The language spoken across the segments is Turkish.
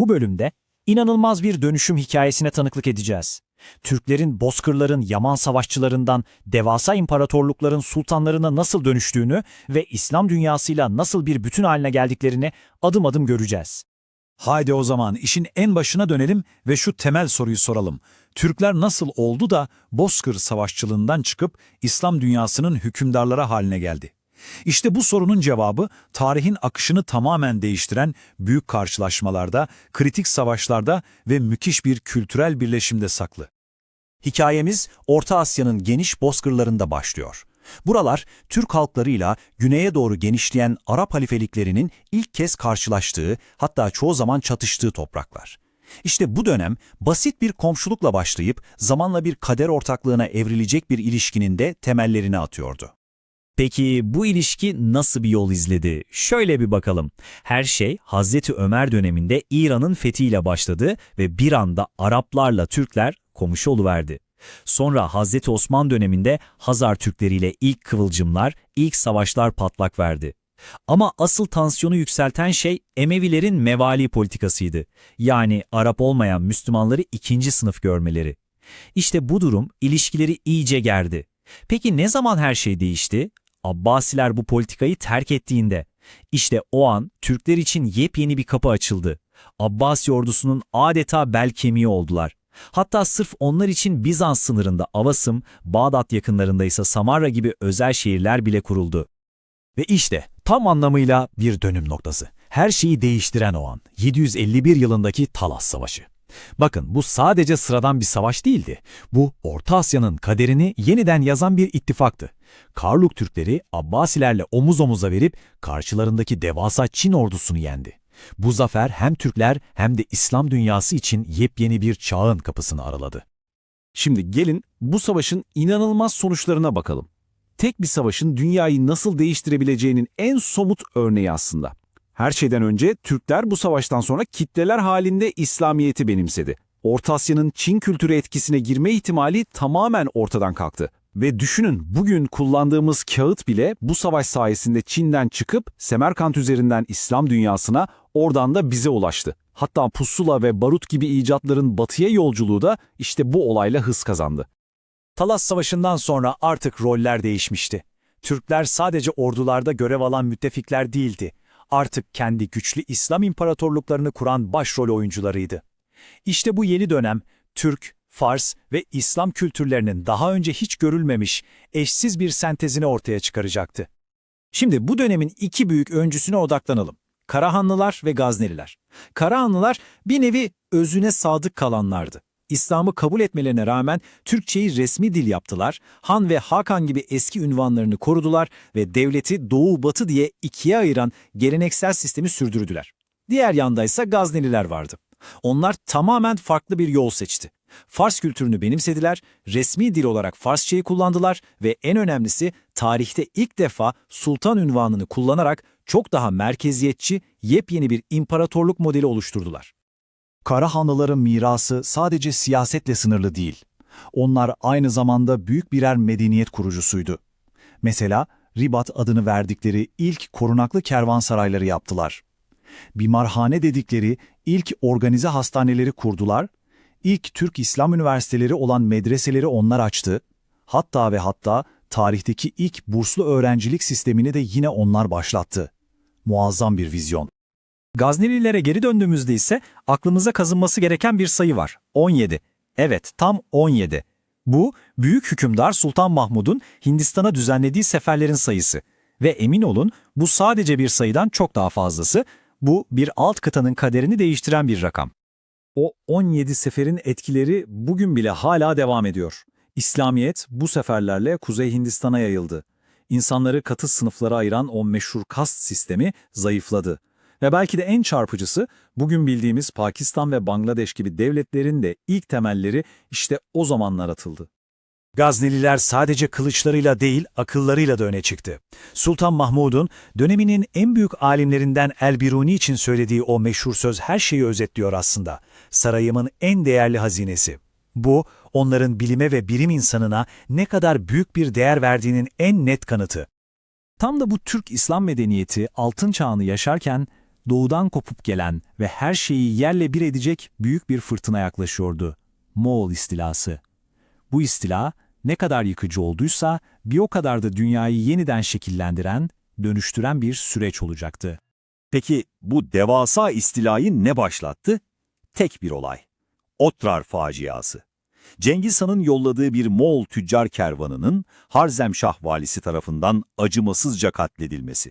Bu bölümde inanılmaz bir dönüşüm hikayesine tanıklık edeceğiz. Türklerin bozkırların Yaman savaşçılarından devasa imparatorlukların sultanlarına nasıl dönüştüğünü ve İslam dünyasıyla nasıl bir bütün haline geldiklerini adım adım göreceğiz. Haydi o zaman işin en başına dönelim ve şu temel soruyu soralım. Türkler nasıl oldu da Bozkır Savaşçılığından çıkıp İslam dünyasının hükümdarları haline geldi? İşte bu sorunun cevabı tarihin akışını tamamen değiştiren büyük karşılaşmalarda, kritik savaşlarda ve müthiş bir kültürel birleşimde saklı. Hikayemiz Orta Asya'nın geniş bozkırlarında başlıyor. Buralar Türk halklarıyla güneye doğru genişleyen Arap halifeliklerinin ilk kez karşılaştığı, hatta çoğu zaman çatıştığı topraklar. İşte bu dönem basit bir komşulukla başlayıp zamanla bir kader ortaklığına evrilecek bir ilişkinin de temellerini atıyordu. Peki bu ilişki nasıl bir yol izledi? Şöyle bir bakalım. Her şey Hazreti Ömer döneminde İran'ın fethiyle başladı ve bir anda Araplarla Türkler komşu oluverdi. Sonra Hazreti Osman döneminde Hazar Türkleriyle ilk kıvılcımlar, ilk savaşlar patlak verdi. Ama asıl tansiyonu yükselten şey Emevilerin mevali politikasıydı. Yani Arap olmayan Müslümanları ikinci sınıf görmeleri. İşte bu durum ilişkileri iyice gerdi. Peki ne zaman her şey değişti? Abbasiler bu politikayı terk ettiğinde. İşte o an Türkler için yepyeni bir kapı açıldı. Abbasi ordusunun adeta bel kemiği oldular. Hatta sırf onlar için Bizans sınırında Avasım, Bağdat yakınlarında ise Samarra gibi özel şehirler bile kuruldu. Ve işte tam anlamıyla bir dönüm noktası. Her şeyi değiştiren o an. 751 yılındaki Talas Savaşı. Bakın bu sadece sıradan bir savaş değildi. Bu Orta Asya'nın kaderini yeniden yazan bir ittifaktı. Karluk Türkleri Abbasilerle omuz omuza verip karşılarındaki devasa Çin ordusunu yendi. Bu zafer hem Türkler hem de İslam dünyası için yepyeni bir çağın kapısını araladı. Şimdi gelin bu savaşın inanılmaz sonuçlarına bakalım. Tek bir savaşın dünyayı nasıl değiştirebileceğinin en somut örneği aslında. Her şeyden önce Türkler bu savaştan sonra kitleler halinde İslamiyet'i benimsedi. Orta Asya'nın Çin kültürü etkisine girme ihtimali tamamen ortadan kalktı. Ve düşünün bugün kullandığımız kağıt bile bu savaş sayesinde Çin'den çıkıp Semerkant üzerinden İslam dünyasına oradan da bize ulaştı. Hatta pusula ve barut gibi icatların batıya yolculuğu da işte bu olayla hız kazandı. Talas Savaşı'ndan sonra artık roller değişmişti. Türkler sadece ordularda görev alan müttefikler değildi. Artık kendi güçlü İslam imparatorluklarını kuran başrol oyuncularıydı. İşte bu yeni dönem Türk, Fars ve İslam kültürlerinin daha önce hiç görülmemiş, eşsiz bir sentezini ortaya çıkaracaktı. Şimdi bu dönemin iki büyük öncüsüne odaklanalım. Karahanlılar ve Gazneliler. Karahanlılar bir nevi özüne sadık kalanlardı. İslam'ı kabul etmelerine rağmen Türkçeyi resmi dil yaptılar, Han ve Hakan gibi eski ünvanlarını korudular ve devleti Doğu-Batı diye ikiye ayıran geleneksel sistemi sürdürdüler. Diğer yandaysa Gazneliler vardı. Onlar tamamen farklı bir yol seçti. Fars kültürünü benimsediler, resmi dil olarak Farsçayı kullandılar ve en önemlisi tarihte ilk defa sultan ünvanını kullanarak çok daha merkeziyetçi, yepyeni bir imparatorluk modeli oluşturdular. Karahanlıların mirası sadece siyasetle sınırlı değil. Onlar aynı zamanda büyük birer medeniyet kurucusuydu. Mesela Ribat adını verdikleri ilk korunaklı kervansarayları yaptılar. Bimarhane dedikleri ilk organize hastaneleri kurdular, ilk Türk İslam üniversiteleri olan medreseleri onlar açtı, hatta ve hatta tarihteki ilk burslu öğrencilik sistemini de yine onlar başlattı. Muazzam bir vizyon. Gaznelilere geri döndüğümüzde ise aklımıza kazınması gereken bir sayı var. 17. Evet, tam 17. Bu, büyük hükümdar Sultan Mahmud'un Hindistan'a düzenlediği seferlerin sayısı. Ve emin olun bu sadece bir sayıdan çok daha fazlası, bu bir alt kıtanın kaderini değiştiren bir rakam. O 17 seferin etkileri bugün bile hala devam ediyor. İslamiyet bu seferlerle Kuzey Hindistan'a yayıldı. İnsanları katı sınıflara ayıran o meşhur kast sistemi zayıfladı. Ve belki de en çarpıcısı bugün bildiğimiz Pakistan ve Bangladeş gibi devletlerin de ilk temelleri işte o zamanlar atıldı. Gazneliler sadece kılıçlarıyla değil, akıllarıyla da öne çıktı. Sultan Mahmud'un döneminin en büyük alimlerinden El-Biruni için söylediği o meşhur söz her şeyi özetliyor aslında. Sarayımın en değerli hazinesi. Bu, onların bilime ve bilim insanına ne kadar büyük bir değer verdiğinin en net kanıtı. Tam da bu Türk İslam medeniyeti altın çağını yaşarken doğudan kopup gelen ve her şeyi yerle bir edecek büyük bir fırtına yaklaşıyordu. Moğol istilası. Bu istila ne kadar yıkıcı olduysa bir o kadar da dünyayı yeniden şekillendiren, dönüştüren bir süreç olacaktı. Peki bu devasa istilayı ne başlattı? Tek bir olay. Otrar faciası. Cengiz Han'ın yolladığı bir Moğol tüccar kervanının Harzemşah valisi tarafından acımasızca katledilmesi.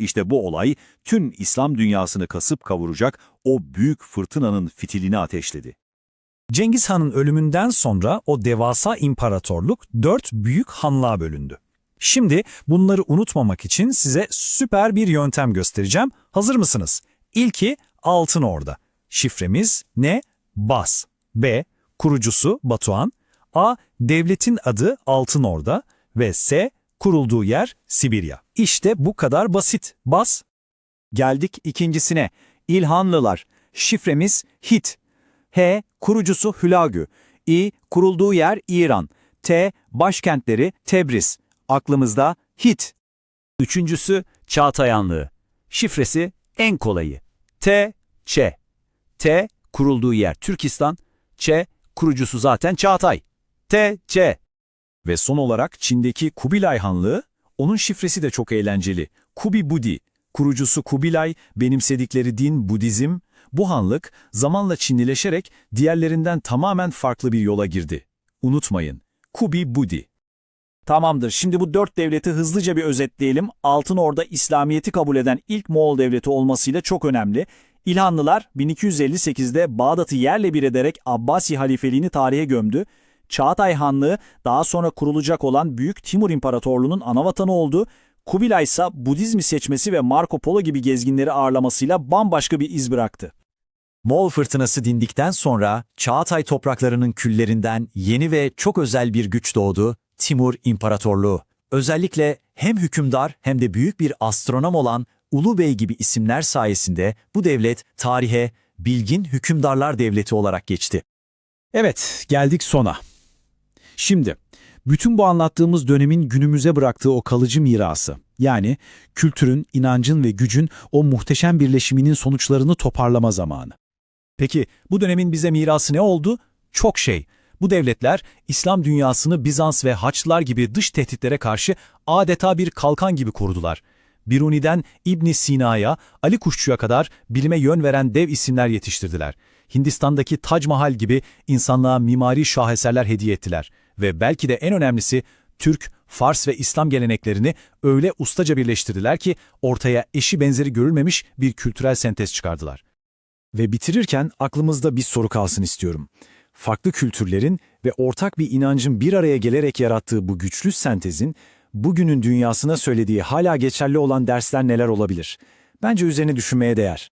İşte bu olay tüm İslam dünyasını kasıp kavuracak o büyük fırtınanın fitilini ateşledi. Cengiz Han'ın ölümünden sonra o devasa imparatorluk dört büyük hanlığa bölündü. Şimdi bunları unutmamak için size süper bir yöntem göstereceğim. Hazır mısınız? İlki Altın Orda. Şifremiz ne? Bas. B. Kurucusu Batuhan. A. Devletin adı Altın Orda. Ve S. Kurulduğu yer Sibirya. İşte bu kadar basit. Bas. Geldik ikincisine. İlhanlılar. Şifremiz HIT. H. Kurucusu Hülagü. İ. Kurulduğu yer İran. T. Başkentleri Tebriz. Aklımızda HIT. Üçüncüsü Çağatayanlığı. Şifresi en kolayı. T, Ç. T, kurulduğu yer Türkistan. Ç, kurucusu zaten Çağatay. T, Ç. Ve son olarak Çin'deki Kubilay Hanlığı, onun şifresi de çok eğlenceli. Kubi Budi, kurucusu Kubilay, benimsedikleri din Budizm. Bu hanlık zamanla Çinlileşerek diğerlerinden tamamen farklı bir yola girdi. Unutmayın, Kubi Budi. Tamamdır, şimdi bu dört devleti hızlıca bir özetleyelim. Altın Orda İslamiyet'i kabul eden ilk Moğol devleti olmasıyla çok önemli. İlhanlılar 1258'de Bağdat'ı yerle bir ederek Abbasi halifeliğini tarihe gömdü. Çağatay Hanlığı daha sonra kurulacak olan Büyük Timur İmparatorluğu'nun anavatanı oldu. Kubilay ise Budizmi seçmesi ve Marco Polo gibi gezginleri ağırlamasıyla bambaşka bir iz bıraktı. Moğol fırtınası dindikten sonra Çağatay topraklarının küllerinden yeni ve çok özel bir güç doğdu, Timur İmparatorluğu. Özellikle hem hükümdar hem de büyük bir astronom olan Ulu Bey gibi isimler sayesinde bu devlet tarihe bilgin hükümdarlar devleti olarak geçti. Evet, geldik sona. Şimdi, bütün bu anlattığımız dönemin günümüze bıraktığı o kalıcı mirası, yani kültürün, inancın ve gücün o muhteşem birleşiminin sonuçlarını toparlama zamanı. Peki, bu dönemin bize mirası ne oldu? Çok şey. Bu devletler, İslam dünyasını Bizans ve Haçlılar gibi dış tehditlere karşı adeta bir kalkan gibi korudular. Biruni'den İbn Sina'ya, Ali Kuşçu'ya kadar bilime yön veren dev isimler yetiştirdiler. Hindistan'daki Tac Mahal gibi insanlığa mimari şaheserler hediye ettiler. Ve belki de en önemlisi Türk, Fars ve İslam geleneklerini öyle ustaca birleştirdiler ki ortaya eşi benzeri görülmemiş bir kültürel sentez çıkardılar. Ve bitirirken aklımızda bir soru kalsın istiyorum. Farklı kültürlerin ve ortak bir inancın bir araya gelerek yarattığı bu güçlü sentezin bugünün dünyasına söylediği hala geçerli olan dersler neler olabilir? Bence üzerine düşünmeye değer.